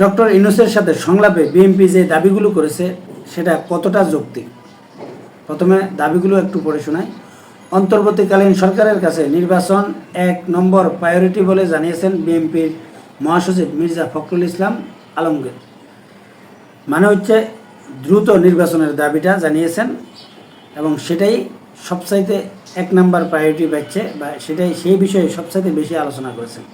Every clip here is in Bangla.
ডক্টর ইনুসের সাথে সংলাপে বিএনপি যে দাবিগুলো করেছে, সেটা কতটা যৌক্তিক? প্রথমে দাবিগুলো একটু পড়ে শোনায় অন্তর্বর্তীকালীন সরকারের কাছে নির্বাচন এক নম্বর প্রায়োরিটি বলে জানিয়েছেন বিএনপির মহাসচিব মির্জা ফখরুল ইসলাম আলমগীর। মানে হচ্ছে দ্রুত নির্বাচনের দাবিটা জানিয়েছেন এবং সেটাই সবচাইতে এক নাম্বার প্রায়োরিটি পাচ্ছে বা সেটাই সেই বিষয়ে সবচাইতে বেশি আলোচনা করেছেন।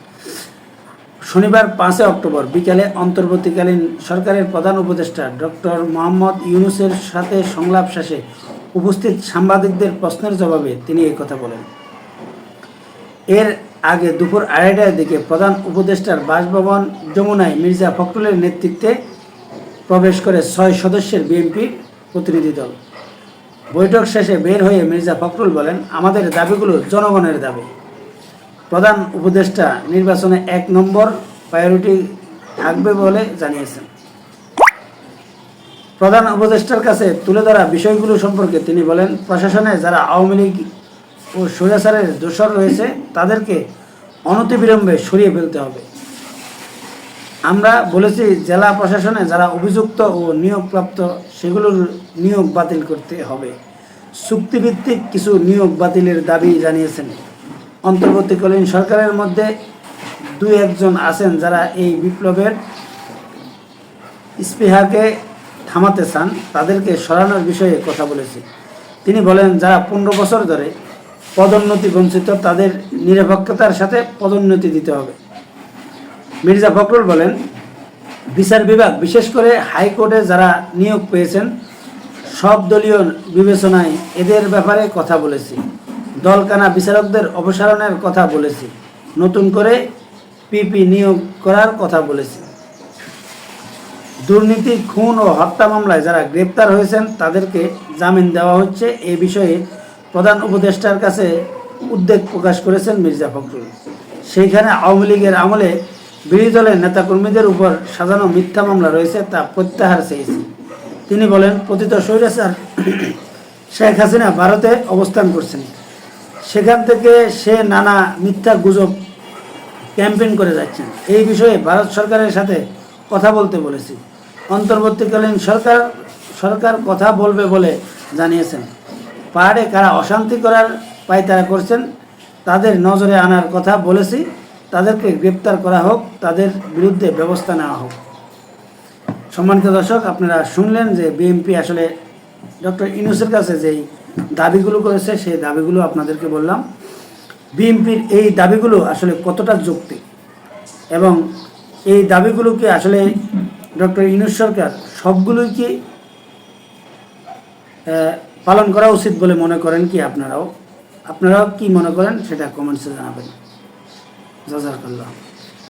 শনিবার পাঁচই অক্টোবর বিকালে অন্তর্বর্তীকালীন সরকারের প্রধান উপদেষ্টা ডক্টর মোহাম্মদ ইউনুসের সাথে সংলাপ শেষে উপস্থিত সাংবাদিকদের প্রশ্নের জবাবে তিনি এই কথা বলেন। এর আগে দুপুর আড়াইটার দিকে প্রধান উপদেষ্টার বাসভবন যমুনায় মির্জা ফখরুলের নেতৃত্বে প্রবেশ করে ছয় সদস্যের বিএনপি প্রতিনিধি দল। বৈঠক শেষে বের হয়ে মির্জা ফখরুল বলেন, আমাদের দাবিগুলো জনগণের দাবি। প্রধান উপদেষ্টা নির্বাচনে এক নম্বর প্রায়োরিটি থাকবে বলে জানিয়েছেন। প্রধান উপদেষ্টার কাছে তুলে ধরা বিষয়গুলো সম্পর্কে তিনি বলেন, প্রশাসনে যারা আওয়ামী লীগ ও স্বৈরাচারের দোষর রয়েছে, তাদেরকে অনতিবিলম্বে সরিয়ে ফেলতে হবে। আমরা বলেছি, জেলা প্রশাসনে যারা অভিযুক্ত ও নিয়োগপ্রাপ্ত, সেগুলোর নিয়োগ বাতিল করতে হবে। চুক্তিভিত্তিক কিছু নিয়োগ বাতিলের দাবি জানিয়েছেন। অন্তর্বর্তীকালীন সরকারের মধ্যে দুই একজন আছেন যারা এই বিপ্লবের স্পৃহাকে থামাতে চান, তাদেরকে সরানোর বিষয়ে কথা বলেছি। তিনি বলেন, যারা পনেরো বছর ধরে পদোন্নতি বঞ্চিত, তাদের নিরপেক্ষতার সাথে পদোন্নতি দিতে হবে। মির্জা ফখরুল বলেন, বিচার বিভাগ, বিশেষ করে হাইকোর্টে যারা নিয়োগ পেয়েছেন, সব দলীয় বিবেচনায় এদের ব্যাপারে কথা বলেছি। দলকানা বিচারকদের অপসারণের কথা বলেছি। নতুন করে পিপি নিয়োগ করার কথা বলেছি। দুর্নীতি, খুন ও হত্যা মামলায় যারা গ্রেপ্তার হয়েছেন, তাদেরকে জামিন দেওয়া হচ্ছে। এ বিষয়ে প্রধান উপদেষ্টার কাছে উদ্বেগ প্রকাশ করেছেন মির্জা ফখরুল। সেইখানে আওয়ামী লীগের আমলে বিরোধী দলের নেতাকর্মীদের উপর সাজানো মিথ্যা মামলা রয়েছে তা প্রত্যাহার চেয়েছে। তিনি বলেন পতিত স্বৈরাচার শেখ হাসিনা ভারতে অবস্থান করছেন। সেখান থেকে সে নানা মিথ্যা গুজব ক্যাম্পেইন করে যাচ্ছেন। এই বিষয়ে ভারত সরকারের সাথে কথা বলতে বলেছি। অন্তর্বর্তীকালীন সরকার সরকার কথা বলবে বলে জানিয়েছেন। পাহাড়ে কারা অশান্তি করার পায়তারা করছেন, তাদের নজরে আনার কথা বলেছি। তাদেরকে গ্রেপ্তার করা হোক, তাদের বিরুদ্ধে ব্যবস্থা নেওয়া হোক। সম্মানিত দর্শক, আপনারা শুনলেন যে বিএনপি আসলে ডক্টর ইনুসের কাছে যেই দাবিগুলো করেছে, সেই দাবিগুলো আপনাদেরকে বললাম। বিএনপির এই দাবিগুলো আসলে কতটা যুক্তি এবং এই দাবিগুলোকে আসলে ডক্টর ইনুস সরকার সবগুলোই কি পালন করা উচিত বলে মনে করেন কি আপনারাও? আপনারাও কি মনে করেন সেটা কমেন্টসে জানাবেন। জাজাকাল্লাহ।